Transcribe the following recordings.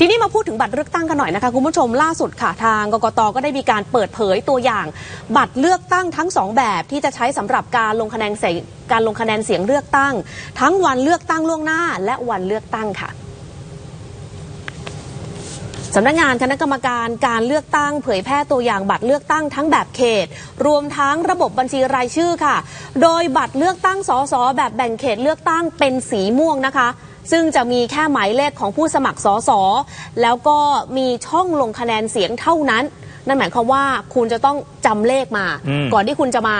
ทีนี้มาพูดถึงบัตรเลือกตั้งกันหน่อยนะคะคุณผู้ชมล่าสุดค่ะทางกกตก็ได้มีการเปิดเผยตัวอย่าง บัตรเลือกตั้งทั้งสองแบบที่จะใช้สำหรับการลงคะแนนเสียงการลงคะแนนเสียงเลือกตั้ง ทั้งวันเลือกตั้งล่วงหน้า และวันเลือกตั้งค่ะสำนักงานคณะกรรมการการเลือกตั้ง เผยแพร่ตัวอย่างบัตรเลือกตั้งทั้งแบบเขต รวมทั้งระบบบัญชีรายชื่อค่ะ โดยบัตรเลือกตั้งสสแบบแบ่งเขตเลือกตั้งเป็นสีม่วงนะคะ ซึ่งจะมีแค่หมายเลขของผู้สมัครสสแล้วก็มีช่องลงคะแนนเสียงเท่านั้น นั่นหมายความว่าคุณจะต้องจำเลขมาอืมก่อนที่คุณจะมา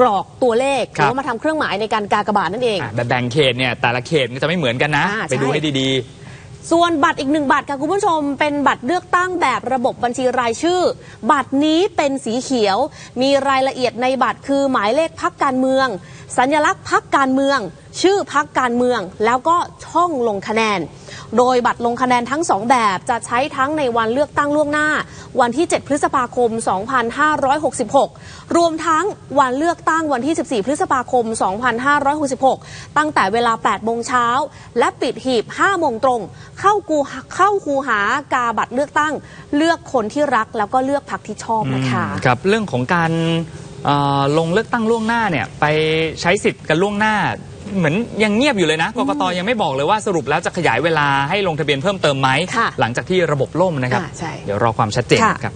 กรอกตัวเลขหครัรืบอว่ามาทำเครื่องหมายในการกากบาทนั่นเองอะแบบแบ่งเขตเนี่ยแต่ละเขตมันจะไม่เหมือนกันนะอ่าไปดูใช่ให้ดี ส่วนบัตรอีกหนึ่งบัตรค่ะคุณผู้ชม เป็นบัตรเลือกตั้งแบบระบบบัญชีรายชื่อ บัตรนี้เป็นสีเขียว มีรายละเอียดในบัตรคือหมายเลขพักการเมือง สัญลักษณ์พักการเมือง ชื่อพักการเมือง แล้วก็ช่องลงคะแนน โดยบัตรลงคะแนนทั้งสองแบบจะใช้ทั้งในวันเลือกตั้งล่วงหน้า วันที่ 7 พฤษภาคม 2566 รวมทั้งวันเลือกตั้งวันที่ 14 พฤษภาคม 2566 ตั้งแต่เวลา 8 โมงเช้า และปิดหีบ 5 โมงตรง เข้ากูเข้าคูหากาบัตรเลือกตั้ง เลือกคนที่รักแล้วก็เลือกพรรคที่ชอบนะคะครับเรื่องของการลงเลือกตั้งล่วงหน้าเนี่ยไปใช้สิทธิ์กันล่วงหน้า เหมือนยังเงียบอยู่เลยนะกกตยังไม่บอกเลยว่าสรุปแล้วจะขยายเวลาให้ลงทะเบียนเพิ่มเติมไหมค่ะหลังจากที่ระบบล่มนะครับอ่าใช่เดี๋ยวรอความชัดเจนค่ะครับ